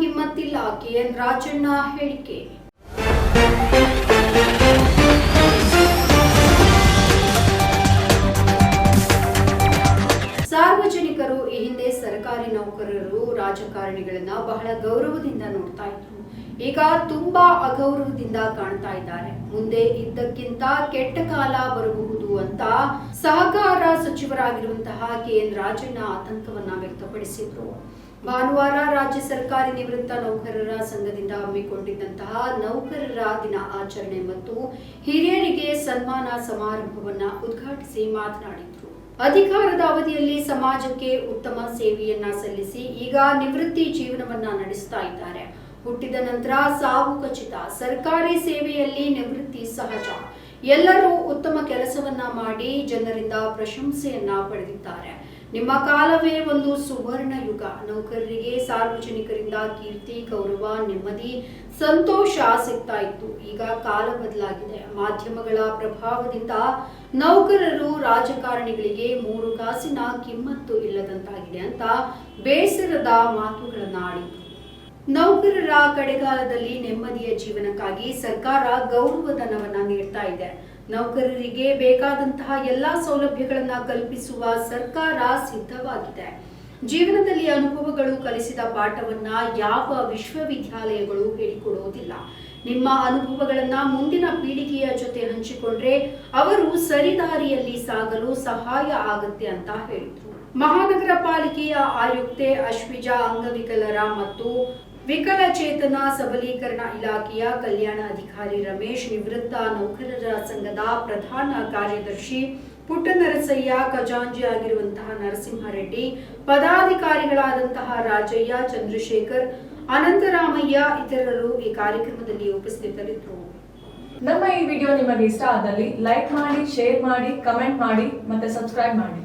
ಕಿಮ್ಮತ್ತಿಲ್ಲ K N Rajanna ಹೇಳಿಕೆ. ಸಾರ್ವಜನಿಕರು ಈ ಹಿಂದೆ ಸರ್ಕಾರಿ ನೌಕರರು ರಾಜಕಾರಣಿಗಳನ್ನ ಬಹಳ ಗೌರವದಿಂದ ನೋಡ್ತಾ ಇದ್ರು. ಈಗ ತುಂಬಾ ಅಗೌರವದಿಂದ ಕಾಣ್ತಾ ಇದ್ದಾರೆ. ಮುಂದೆ ಇದ್ದಕ್ಕಿಂತ ಕೆಟ್ಟ ಕಾಲ ಬರಬಹುದು ಅಂತ ಸಹಕಾರ ಸಚಿವರಾಗಿರುವಂತಹ ಕೆ ಎನ್ ರಾಜಣ್ಣ ಆತಂಕವನ್ನ ವ್ಯಕ್ತಪಡಿಸಿದ್ರು. ಭಾನುವಾರ ರಾಜ್ಯ ಸರ್ಕಾರಿ ನಿವೃತ್ತ ನೌಕರರ ಸಂಘದಿಂದ ಹಮ್ಮಿಕೊಂಡಿದ್ದಂತಹ ನೌಕರರ ದಿನ ಆಚರಣೆ ಮತ್ತು ಹಿರಿಯರಿಗೆ ಸನ್ಮಾನ ಸಮಾರಂಭವನ್ನ ಉದ್ಘಾಟಿಸಿ ಮಾತನಾಡಿದರು. ಅಧಿಕಾರದ ಅವಧಿಯಲ್ಲಿ ಸಮಾಜಕ್ಕೆ ಉತ್ತಮ ಸೇವೆಯನ್ನ ಸಲ್ಲಿಸಿ ಈಗ ನಿವೃತ್ತಿ ಜೀವನವನ್ನ ನಡೆಸ್ತಾ ಇದ್ದಾರೆ. ಹುಟ್ಟಿದ ನಂತರ ಸಾವು ಖಚಿತ ಸರ್ಕಾರಿ ಸೇವೆಯಲ್ಲಿ ನಿವೃತ್ತಿ ಸಹಜ. ಎಲ್ಲರೂ ಉತ್ತಮ ಕೆಲಸವನ್ನ ಮಾಡಿ ಜನರಿಂದ ಪ್ರಶಂಸೆಯನ್ನ ಪಡೆದಿದ್ದಾರೆ. ನಿಮ್ಮ ಕಾಲವೇ ಒಂದು ಸುವರ್ಣ ಯುಗ ನೌಕರರಿಗೆ, ಸಾರ್ವಜನಿಕರಿಂದ ಕೀರ್ತಿ, ಗೌರವ, ನೆಮ್ಮದಿ, ಸಂತೋಷ ಸಿಗ್ತಾ ಇತ್ತು. ಈಗ ಕಾಲ ಬದಲಾಗಿದೆ. ಮಾಧ್ಯಮಗಳ ಪ್ರಭಾವದಿಂದ ನೌಕರರು ರಾಜಕಾರಣಿಗಳಿಗೆ ಮೂರು ಕಾಸಿನ ಕಿಮ್ಮತ್ತು ಇಲ್ಲದಂತಾಗಿದೆ ಅಂತ ಬೇಸರದ ಮಾತುಗಳನ್ನ ಆಡಿದ್ರು ನೌಕರರ ಕಡೆಗಾಲದಲ್ಲಿ ನೆಮ್ಮದಿಯ ಜೀವನಕ್ಕಾಗಿ ಸರ್ಕಾರ ಗೌರವಧನವನ್ನ ನೀಡ್ತಾ ಇದೆ. ನೌಕರರಿಗೆ ಬೇಕಾದಂತಹ ಎಲ್ಲಾ ಸೌಲಭ್ಯಗಳನ್ನ ಕಲ್ಪಿಸುವ ಸರ್ಕಾರ ಸಿದ್ಧವಾಗಿದೆ. ಜೀವನದಲ್ಲಿ ಅನುಭವಗಳು ಕಲಿಸಿದ ಪಾಠವನ್ನ ಯಾವ ವಿಶ್ವವಿದ್ಯಾಲಯಗಳು ಹೇಳಿಕೊಡುವುದಿಲ್ಲ. ನಿಮ್ಮ ಅನುಭವಗಳನ್ನ ಮುಂದಿನ ಪೀಳಿಗೆಯ ಜೊತೆ ಹಂಚಿಕೊಂಡ್ರೆ ಅವರು ಸರಿದಾರಿಯಲ್ಲಿ ಸಾಗಲು ಸಹಾಯ ಆಗುತ್ತೆ ಅಂತ ಹೇಳಿದ್ರು. ಮಹಾನಗರ ಪಾಲಿಕೆಯ ಆಯುಕ್ತೆ ಅಶ್ವಿಜಾ ಅಂಗವಿಕಲರ ಮತ್ತು ವಿಕಲಚೇತನ ಸಬಲೀಕರಣ ಇಲಾಖೆಯ ಕಲ್ಯಾಣ ಅಧಿಕಾರಿ ರಮೇಶ್ ನಿವೃತ್ತ ನೌಕರರ ಸಂಘದ ಪ್ರಧಾನ ಕಾರ್ಯದರ್ಶಿ ಪುಟ್ಟನರಸಯ್ಯ ಖಜಾಂಜಿ ಆಗಿರುವಂತಹ ನರಸಿಂಹರೆಡ್ಡಿ, ಪದಾಧಿಕಾರಿಗಳಾದಂತಹ ರಾಜಯ್ಯ, ಚಂದ್ರಶೇಖರ್, ಅನಂತರಾಮಯ್ಯ ಇತರರು ಈ ಕಾರ್ಯಕ್ರಮದಲ್ಲಿ ಉಪಸ್ಥಿತರಿದ್ದರು. ನಮ್ಮ ಈ ವಿಡಿಯೋ ನಿಮಗೆ ಇಷ್ಟ ಆದಲ್ಲಿ ಲೈಕ್ ಮಾಡಿ, ಶೇರ್ ಮಾಡಿ, ಕಮೆಂಟ್ ಮಾಡಿ ಮತ್ತೆ ಸಬ್ಸ್ಕ್ರೈಬ್ ಮಾಡಿ.